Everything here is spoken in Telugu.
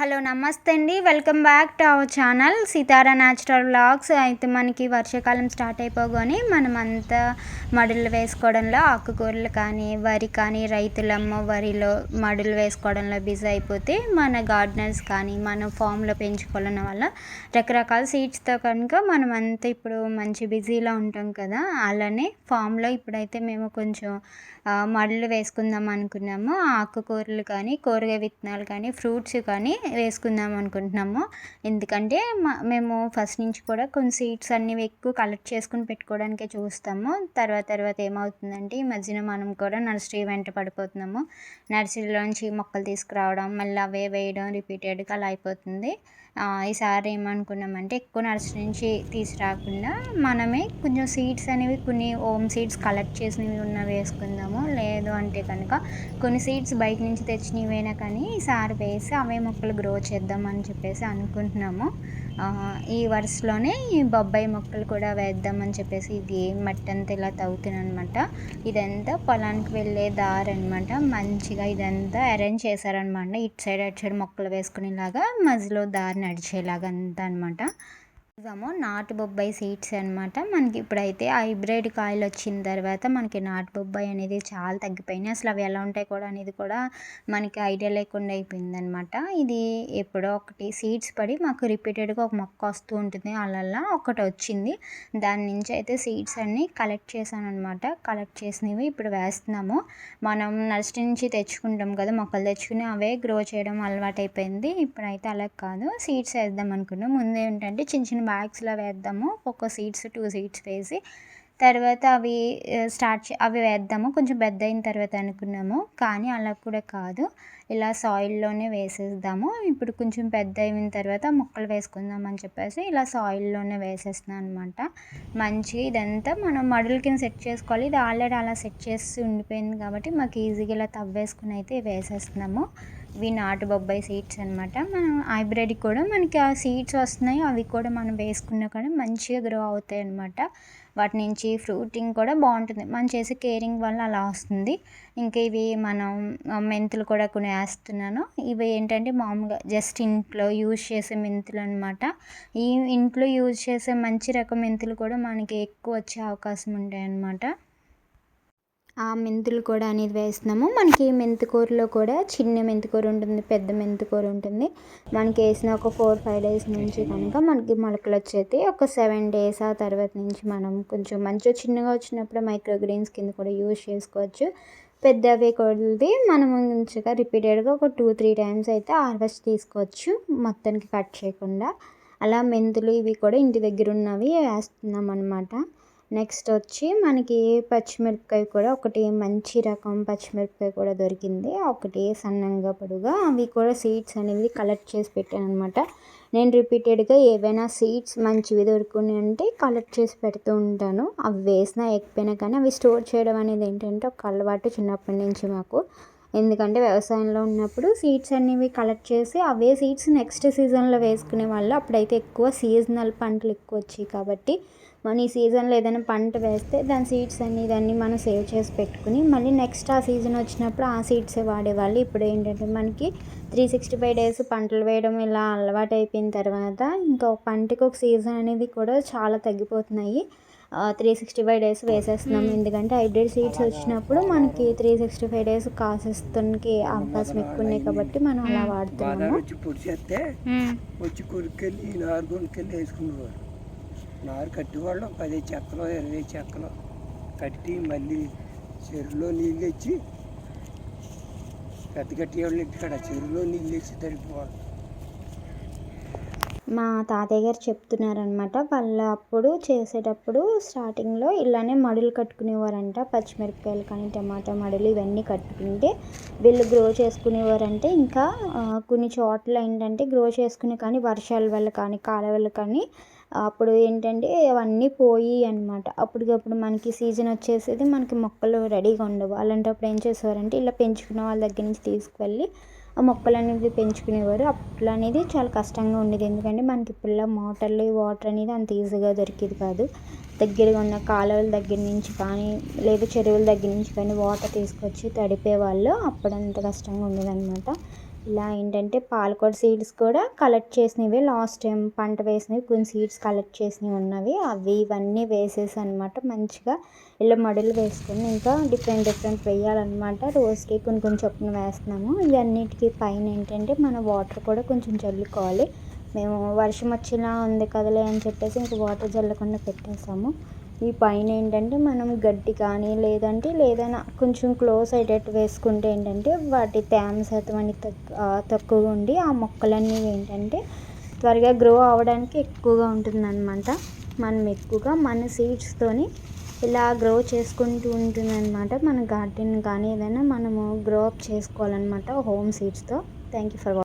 హలో నమస్తే అండి. Welcome back to our channel Sitara natural vlogs. అయితే మనకి వర్షాకాలం స్టార్ట్ అయిపోగానే మనమంతా మడులు వేసుకోవడంలో ఆకుకూరలు కానీ వరి కానీ రైతులమ్మ వరిలో మడులు వేసుకోవడంలో బిజీ అయిపోతే మన గార్డెనర్స్ కానీ మనం ఫామ్లో పెంచుకోవడం వల్ల రకరకాల సీడ్స్తో కనుక మనం అంతా ఇప్పుడు మంచి బిజీలో ఉంటాం కదా. అలానే ఫామ్లో ఇప్పుడైతే మేము కొంచెం మడులు వేసుకుందాం అనుకున్నాము. ఆకుకూరలు కానీ కూరగాయ విత్తనాలు కానీ ఫ్రూట్స్ కానీ వేసుకుందాం అనుకుంటున్నాము. ఎందుకంటే మా మేము ఫస్ట్ నుంచి కూడా కొన్ని సీడ్స్ అన్ని ఎక్కువ కలెక్ట్ చేసుకుని పెట్టుకోవడానికే చూస్తాము. తర్వాత తర్వాత ఏమవుతుందంటే ఈ మధ్యన మనం కూడా నర్సరీ వెంట పడిపోతున్నాము. నర్సరీలోంచి మొక్కలు తీసుకురావడం మళ్ళీ అవే వేయడం రిపీటెడ్గా అలా అయిపోతుంది. ఈసారి ఏమనుకున్నామంటే ఎక్కువ నర్సరీ నుంచి తీసుకురాకుండా మనమే కొంచెం సీడ్స్ అనేవి కొన్ని హోమ్ సీడ్స్ కలెక్ట్ చేసినవి ఉన్నవి వేసుకుందాము. లేదు అంటే కనుక కొన్ని సీడ్స్ బయట నుంచి తెచ్చినవైనా కానీ ఈసారి వేసి అవే మొక్కలు గ్రో చేద్దామని చెప్పేసి అనుకుంటున్నాము. ఈ వరుసలోనే ఈ బొబ్బాయి మొక్కలు కూడా వేద్దామని చెప్పేసి ఇది మట్టి అంతా ఇలా తవ్వుతున్నాను అనమాట ఇదంతా పొలానికి వెళ్ళే దారి అనమాట మంచిగా ఇదంతా అరేంజ్ చేశారనమాట ఇటు సైడ్ అటు సైడ్ మొక్కలు వేసుకునేలాగా మధ్యలో దారి నడిచేలాగా అంతా అనమాట ఇవేమో నాటు బొబ్బాయి సీడ్స్ అనమాట మనకి ఇప్పుడైతే హైబ్రిడ్ కాయలు వచ్చిన తర్వాత మనకి నాటు బొబ్బాయి అనేది చాలా తగ్గిపోయినాయి. అసలు అవి ఎలా ఉంటాయి కూడా అనేది కూడా మనకి ఐడియా లేకుండా అయిపోయింది అనమాట ఇది ఎప్పుడో ఒకటి సీడ్స్ పడి మాకు రిపీటెడ్గా ఒక మొక్క వస్తూ ఉంటుంది. అలా ఒకటి వచ్చింది. దాని నుంచి అయితే సీడ్స్ అన్నీ కలెక్ట్ చేశాను అనమాట కలెక్ట్ చేసినవి ఇప్పుడు వేస్తున్నాము. మనం నర్సరీ నుంచి తెచ్చుకుంటాం కదా మొక్కలు తెచ్చుకుని అవే గ్రో చేయడం అలవాటు అయిపోయింది ఇప్పుడైతే అలా కాదు. సీడ్స్ వేద్దాం అనుకున్నాం. ముందు ఏంటంటే చిన్న చిన్న బ్యాగ్స్లో వేద్దాము. ఒక సీడ్స్ టూ సీడ్స్ వేసి తర్వాత అవి స్టార్ట్ అవి వేద్దాము. కొంచెం పెద్ద అయిన తర్వాత అనుకున్నాము. కానీ అలా కూడా కాదు. ఇలా సాయిల్లోనే వేసేద్దాము. ఇప్పుడు కొంచెం పెద్ద అయిన తర్వాత మొక్కలు వేసుకుందాం అని చెప్పేసి ఇలా సాయిల్లోనే వేసేస్తున్నాను అనమాట మంచి ఇదంతా మనం మడుల కింద సెట్ చేసుకోవాలి. ఇది ఆల్రెడీ అలా సెట్ చేసి ఉండిపోయింది కాబట్టి మాకు ఈజీగా ఇలా తవ్వేసుకుని అయితే వేసేస్తున్నాము. ఇవి నాటు బొబ్బాయి సీడ్స్ అనమాట మనం హైబ్రిడ్ కూడా మనకి ఆ సీడ్స్ వస్తున్నాయి అవి కూడా మనం వేసుకున్నా కూడా మంచిగా గ్రో అవుతాయి అనమాట వాటి నుంచి ఫ్రూటింగ్ కూడా బాగుంటుంది. మనం చేసే కేరింగ్ వల్ల అలా వస్తుంది. ఇంకా ఇవి మనం మెంతులు కూడా కొన్ని వేస్తున్నాను. ఇవి ఏంటంటే మామూలుగా జస్ట్ ఇంట్లో యూజ్ చేసే మెంతులు అనమాట ఈ ఇంట్లో యూజ్ చేసే మంచి రకం మెంతులు కూడా మనకి ఎక్కువ వచ్చే అవకాశం ఉంటాయి అన్నమాట. ఆ మెంతులు కూడా అనేది వేస్తున్నాము. మనకి మెంతికూరలో కూడా చిన్న మెంతికూర ఉంటుంది పెద్ద మెంతికూర ఉంటుంది. మనకి వేసిన ఒక ఫోర్ ఫైవ్ డేస్ నుంచి కనుక మనకి మొలకలు వచ్చేది. ఒక సెవెన్ డేస్ ఆ తర్వాత నుంచి మనం కొంచెం మంచిగా చిన్నగా వచ్చినప్పుడు మైక్రో గ్రీన్స్ కింద కూడా యూజ్ చేసుకోవచ్చు. పెద్దవి కొద్ది మనం మంచిగా రిపీటెడ్గా ఒక టూ త్రీ టైమ్స్ అయితే హార్వెస్ట్ తీసుకోవచ్చు. మొత్తానికి కట్ చేయకుండా. అలా మెంతులు ఇవి కూడా ఇంటి దగ్గర ఉన్నవి వేస్తున్నాం అనమాట నెక్స్ట్ వచ్చి మనకి పచ్చిమిరపకాయ కూడా ఒకటి మంచి రకం పచ్చిమిరపకాయ కూడా దొరికింది. ఒకటి సన్నంగా పొడుగా అవి కూడా సీడ్స్ అనేవి కలెక్ట్ చేసి పెట్టాను అనమాట నేను రిపీటెడ్గా ఏవైనా సీడ్స్ మంచివి దొరుకుని అంటే కలెక్ట్ చేసి పెడుతూ ఉంటాను. అవి వేసినా ఎక్కిపోయినా కానీ అవి స్టోర్ చేయడం అనేది ఏంటంటే ఒక అలవాటు చిన్నప్పటి నుంచి మాకు. ఎందుకంటే వ్యవసాయంలో ఉన్నప్పుడు సీడ్స్ అనేవి కలెక్ట్ చేసి అవే సీడ్స్ నెక్స్ట్ సీజన్లో వేసుకునే వాళ్ళు అప్పుడైతే ఎక్కువ సీజనల్ పంటలు ఎక్కువ వచ్చాయి కాబట్టి మన ఈ సీజన్లో ఏదైనా పంట వేస్తే దాని సీడ్స్ అన్ని దాన్ని మనం సేవ్ చేసి పెట్టుకుని మళ్ళీ నెక్స్ట్ ఆ సీజన్ వచ్చినప్పుడు ఆ సీడ్సే వాడేవాళ్ళు ఇప్పుడు ఏంటంటే మనకి త్రీ సిక్స్టీ ఫైవ్ డేస్ పంటలు వేయడం ఇలా అలవాటు అయిపోయిన తర్వాత ఇంకా ఒక పంటకి ఒక సీజన్ అనేది కూడా చాలా తగ్గిపోతున్నాయి. త్రీ సిక్స్టీ ఫైవ్ డేస్ వేసేస్తున్నాం ఎందుకంటే హైబ్రిడ్ సీడ్స్ వచ్చినప్పుడు మనకి త్రీ సిక్స్టీ ఫైవ్ డేస్ కాసేస్తానికి అవకాశం ఎక్కువ ఉన్నాయి కాబట్టి మనం అలా వాడుతున్నాము. వచ్చి పొడి చేస్తే వచ్చి కొనుక్కెళ్ళి కొనుక్కెళ్ళి వేసుకునేవారు. నారు కట్టేవాళ్ళం. పది చెక్కలు ఇరవై చెక్కలు కట్టి మళ్ళీ చెరువులో నీళ్ళు ఇచ్చి పెద్ద కట్టేవాళ్ళు ఇక్కడ చెరువులో నీళ్ళు ఇచ్చి తడిపోవాలి మా తాతయ్య గారు చెప్తున్నారనమాట వాళ్ళు అప్పుడు చేసేటప్పుడు స్టార్టింగ్లో ఇలానే మడులు కట్టుకునేవారంట. పచ్చిమిరపకాయలు కానీ టమాటా మడులు ఇవన్నీ కట్టుకుంటే వీళ్ళు గ్రో చేసుకునేవారంటే ఇంకా కొన్ని చోట్ల ఏంటంటే గ్రో చేసుకునే కానీ వర్షాల వల్ల కానీ కాలువల కానీ అప్పుడు ఏంటంటే అవన్నీ పోయి అనమాట అప్పటికప్పుడు మనకి సీజన్ వచ్చేసేది మనకి మొక్కలు రెడీగా ఉండవు. అలాంటప్పుడు ఏం చేసేవారంటే ఇలా పెంచుకున్న వాళ్ళ దగ్గర నుంచి తీసుకువెళ్ళి ఆ మొక్కలు అనేది పెంచుకునేవారు. అప్పట్లో అనేది చాలా కష్టంగా ఉండేది. ఎందుకంటే మనకి ఇప్పుడు మోటార్లు వాటర్ అనేది అంత ఈజీగా దొరికేది కాదు. దగ్గరగా ఉన్న కాలువల దగ్గర నుంచి కానీ లేదా చెరువుల దగ్గర నుంచి కానీ వాటర్ తీసుకొచ్చి తడిపే వాళ్ళు అప్పుడు అంత కష్టంగా ఉండేదన్నమాట. ఇలా ఏంటంటే పాలకోడ సీడ్స్ కూడా కలెక్ట్ చేసినవి. లాస్ట్ టైం పంట వేసినవి కొన్ని సీడ్స్ కలెక్ట్ చేసినవి ఉన్నవి. అవి ఇవన్నీ వేసేసి అనమాట మంచిగా ఇలా మడులు వేసుకొని ఇంకా డిఫరెంట్ డిఫరెంట్ వేయాలన్నమాట. రోజుకి కొన్ని కొన్ని చొప్పున వేస్తున్నాము. ఇవన్నిటికీ పైన ఏంటంటే మన వాటర్ కూడా కొంచెం చల్లుకోవాలి. మేము వర్షం వచ్చేలా ఉంది కదలే అని చెప్పేసి ఇంకా వాటర్ చల్లకుండా పెట్టేసాము ఈ పైన ఏంటంటే మనం గడ్డి కానీ లేదంటే లేదైనా కొంచెం క్లోజ్ అయ్యేటట్టు వేసుకుంటే ఏంటంటే వాటి తేమ శాతం అనేది తక్కువ తక్కువగా ఉండి ఆ మొక్కలన్నీ ఏంటంటే త్వరగా గ్రో అవ్వడానికి ఎక్కువగా ఉంటుందన్నమాట. మనం ఎక్కువగా మన సీడ్స్తోని ఇలా గ్రో చేసుకుంటూ ఉంటుందన్నమాట. మన గార్డెన్ కానీ ఏదైనా మనము గ్రో అప్ చేసుకోవాలన్నమాట హోమ్ సీడ్స్తో థ్యాంక్ యూ ఫర్